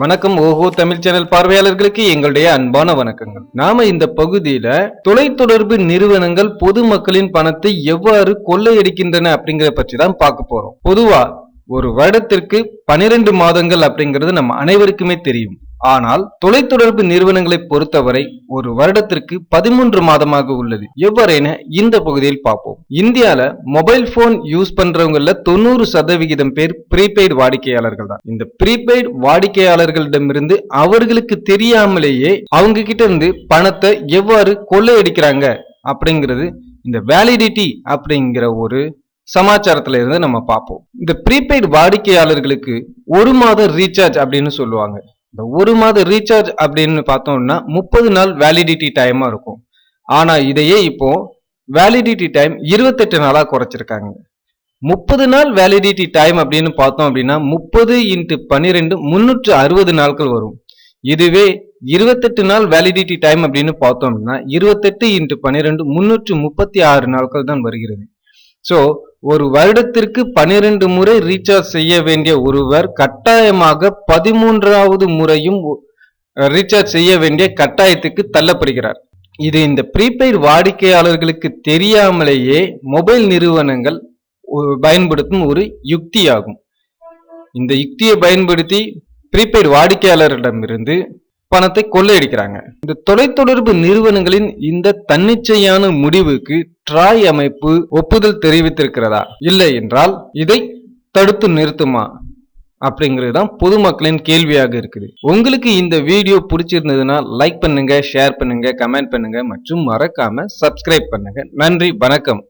வணக்கம் ஓஹோ தமிழ் சேனல் பார்வையாளர்களுக்கு எங்களுடைய அன்பான வணக்கங்கள். நாம இந்த பகுதியில தொலைத்தொடர்பு நிறுவனங்கள் பொதுமக்களின் பணத்தை எவ்வாறு கொள்ளையடிக்கின்றன அப்படிங்கிறத பற்றி தான் பார்க்க போறோம். பொதுவா ஒரு வருடத்திற்கு பனிரெண்டு மாதங்கள் அப்படிங்கிறது நம்ம அனைவருக்குமே தெரியும். ஆனால் தொலைத்தொடர்பு நிறுவனங்களை பொறுத்தவரை ஒரு வருடத்திற்கு பதிமூன்று மாதமாக உள்ளது. எவ்வாறென இந்த பகுதியில் பார்ப்போம். இந்தியால மொபைல் போன் யூஸ் பண்றவங்கல தொண்ணூறு சதவிகிதம் பேர் ப்ரீபெய்டு வாடிக்கையாளர்கள் தான். இந்த ப்ரீபெய்டு வாடிக்கையாளர்களிடமிருந்து அவர்களுக்கு தெரியாமலேயே அவங்க கிட்ட இருந்து பணத்தை எவ்வாறு கொள்ளையடிக்கிறாங்க அப்படிங்கிறது இந்த வேலிடிட்டி அப்படிங்கிற ஒரு சமாச்சாரத்துல இருந்து நம்ம பார்ப்போம். இந்த ப்ரீபெய்டு வாடிக்கையாளர்களுக்கு ஒரு மாத ரீசார்ஜ் அப்படின்னு சொல்லுவாங்க. இந்த ஒரு மாத ரீசார்ஜ் அப்படின்னு பார்த்தோம்னா முப்பது நாள் வேலிடிட்டி டைமா இருக்கும். ஆனா இதையே இப்போ வேலிடிட்டி டைம் இருபத்தெட்டு நாளா குறைச்சிருக்காங்க. முப்பது நாள் வேலிடிட்டி டைம் அப்படின்னு பார்த்தோம் அப்படின்னா முப்பது இன்ட்டு பன்னிரெண்டு முன்னூற்று அறுபது நாட்கள் வரும். இதுவே இருபத்தெட்டு நாள் வேலிடிட்டி டைம் அப்படின்னு பார்த்தோம் அப்படின்னா இருபத்தெட்டு இன்ட்டு பன்னிரெண்டு முன்னூற்று முப்பத்தி ஆறு நாட்கள் தான் வருகிறது. ஸோ ஒரு வருடத்திற்கு பனிரெண்டு முறை ரீசார்ஜ் செய்ய வேண்டிய ஒருவர் கட்டாயமாக பதிமூன்றாவது முறையும் ரீசார்ஜ் செய்ய வேண்டிய கட்டாயத்துக்கு தள்ளப்படுகிறார். இது இந்த ப்ரீபெய்டு வாடிக்கையாளர்களுக்கு தெரியாமலேயே மொபைல் நிறுவனங்கள் பயன்படுத்தும் ஒரு யுக்தியாகும். இந்த யுக்தியை பயன்படுத்தி ப்ரீபெய்டு வாடிக்கையாளரிடமிருந்து பணத்தை கொள்ளையடிக்கிறாங்க. இந்த தொலைத்தொடர்பு நிறுவனங்களின் இந்த தன்னிச்சையான முடிவுக்கு ட்ராய் அமைப்பு ஒப்புதல் தெரிவித்திருக்கிறதா? இல்லை என்றால் இதை தடுத்து நிறுத்துமா? அப்படிங்கிறது தான் பொதுமக்களின் கேள்வியாக இருக்குது. உங்களுக்கு இந்த வீடியோ பிடிச்சிருந்ததுன்னா லைக் பண்ணுங்க ஷேர் பண்ணுங்க கமெண்ட் பண்ணுங்க மற்றும் மறக்காம சப்ஸ்கிரைப் பண்ணுங்க. நன்றி வணக்கம்.